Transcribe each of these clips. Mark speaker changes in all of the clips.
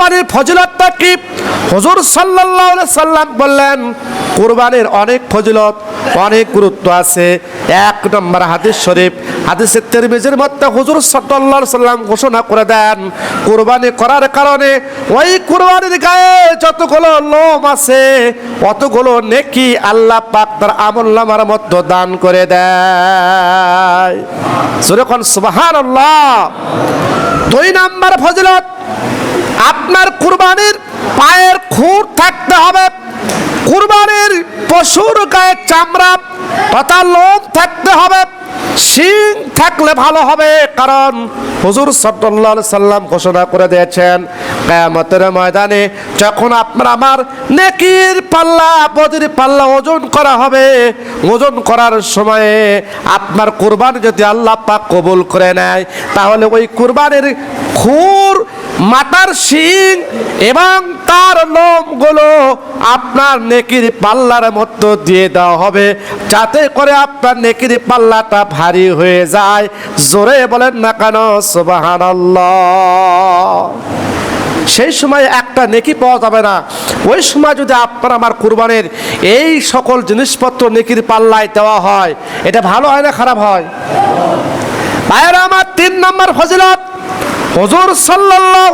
Speaker 1: কুরবানির ফজিলতটা কি? হুজুর আলাইহি সাল্লাম বললেন, কুরবানির অনেক ফজিলত, অনেক গুরুত্ব আছে। এক নম্বর হাদিস শরীফ হাদিসের তিরমিজির মধ্যে হুজুর সাল্লাল্লাহু সাল্লাম ঘোষণা করে দেন, কুরবানি করার কারণে ওই কুরবানির গায়ে যতগুলো লোম আছে, অতগুলো নেকি আল্লাহ পাক তার আমল নামার মধ্যে দান করে দেয়। যেরকম সুবহানাল্লাহ। দুই নাম্বার ফজিলত আপনার কুরবানির পায়ের খুঁট থাকতে হবে। কুরবানির পশুর গায়ে চামড়া তথা লোম থাকতে হবে। শিং থাকলে ভালো হবে, কারণ হুজুর আলাইহি সাল্লাম ঘোষণা করে দিয়েছেন, কিয়ামতের ময়দানে যখন আপনার আমার নেকির পাল্লা, বদির পাল্লা ওজন করা হবে, ওজন করার সময়ে আপনার কুরবানি যদি আল্লাহ পাক কবুল করে নেয়, তাহলে ওই কুরবানির খুর মাথার শিং এবং তার লোমগুলো আপনার নেকির পাল্লার মধ্যে দিয়ে দেওয়া হবে। যাতে করে আপনার নেকির পাল্লাটা ভারী হয়ে যায়। জোরে বলেন না কেন? সুবাহান সেই সময় একটা নেকি পাওয়া যাবে না। ওই সময় যদি আপনার আমার কুরবানের এই সকল জিনিসপত্র নেকির পাল্লায় দেওয়া হয়, এটা ভালো হয় না খারাপ হয়? ভাইয়েরা, আমার তিন নম্বর ফজিলত হুজুর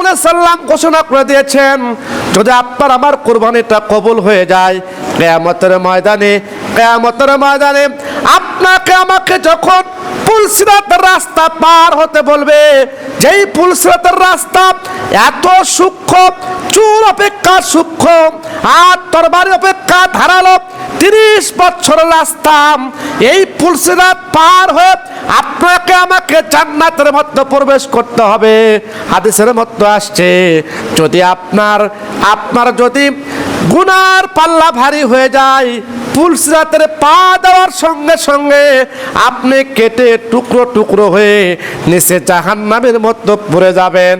Speaker 1: আলাইহি সাল্লাম ঘোষণা করে দিয়েছেন, যদি আপনার আমার কোরবানিটা কবুল হয়ে যায়, কিয়ামতের ময়দানে কিয়ামতের ময়দানে আপনাকে আমাকে যখন রাস্তা পার হতে বলবে যেই পুলসিরাতের রাস্তা, এত সূক্ষ্ম চুল অপেক্ষা সূক্ষ্ম, আর তরবারি অপেক্ষা ধারালো তিরিশ বছরের রাস্তা। এই পুলসিরাত পার হয়ে আপনাকে আমাকে জান্নাতের মধ্যে প্রবেশ করতে হবে। হাদিসের মধ্যে আসছে, যদি আপনার আপনার যদি গুনার পাল্লা ভারী হয়ে যায় পুলসিরাতের পা দেওয়ার সঙ্গে সঙ্গে আপনি কেটে টুকরো টুকরো হয়ে নিচে জাহান্নামের মতো পড়ে যাবেন।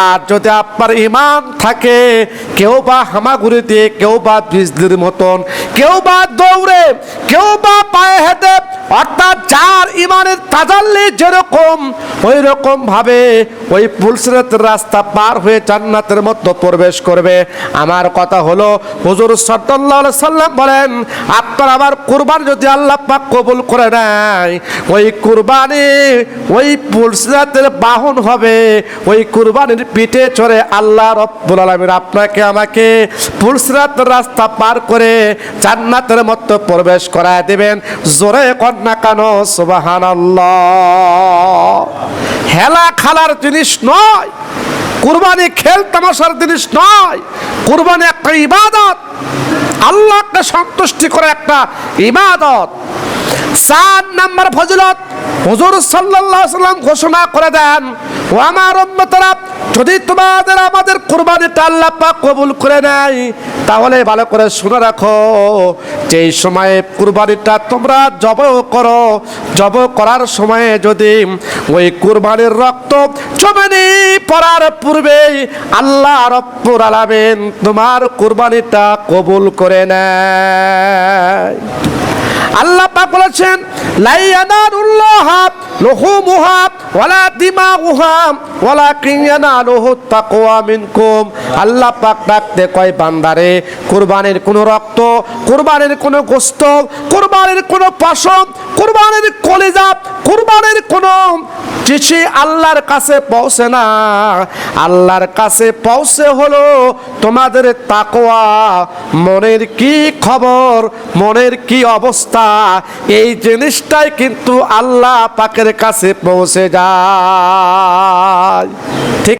Speaker 1: আর যদি আপনার ইমান থাকে, কেউ বা হামাগুড়ি দিয়ে, কেউ বা বিজলির মতন, কেউ বা দৌড়ে, কেউ বা পায়ে হেঁটে, অর্থাৎ ইমানের তাজাল্লি যেরকম ওই রকম ভাবে ওই পুলসিরাতের রাস্তা পার হয়ে জান্নাতের মধ্যে প্রবেশ করবে। আমার কথা হলো, হুজুর সাল্লাল্লাহু আলাইহি সাল্লাম বলেন, আপনার আবার কুরবান যদি আল্লাহ পাক কবুল করে নেয়, ওই কুরবানি ওই পুলসিরাতের বাহন হবে, ওই কুরবানির পিঠে চড়ে আল্লাহ রব্বুল আলামিন আপনাকে আমাকে পুলসিরাতের রাস্তা পার করে জান্নাতের মধ্যে প্রবেশ করায় দেবেন। জোরে কন্যা কেন, সুবহানাল্লাহ। হেলা খালার জিনিস নয়, কুরবানি খেল তামাশার জিনিস নয়, কুরবানি একটা ইবাদত। আল্লাহকে সন্তুষ্টি করে একটা ইবাদত। চার নাম্বার ফজিলত, হুজুর আলাইহি সাল্লাম ঘোষণা করে দেন ও আমার উম্মতরা যদি তোমাদের আমাদের কুরবানিটা আল্লাহ পাক কবুল করে নেয়, তাহলে ভালো করে শুনে রাখো যে সময়ে কুরবানিটা তোমরা জব করো জব করার সময়ে যদি ওই কুরবানির রক্ত জমিনি পড়ার পূর্বেই আল্লাহ রব্বুর আলামিন তোমার কুরবানিটা কবুল করে নেয়। আল্লাহ পাক বলেছেন আল্লাহ পাক ডাকতে কয়, বান্দারে, কুরবানির কোনো রক্ত গোস্ত চিঠি আল্লাহর কাছে পৌঁছে না। আল্লাহর কাছে পৌঁছে হলো তোমাদের তাকোয়া মনের কি খবর, মনের কি অবস্থা এই জিনিসটাই কিন্তু আল্লাহ পাকের কাছে পৌঁছে যায়।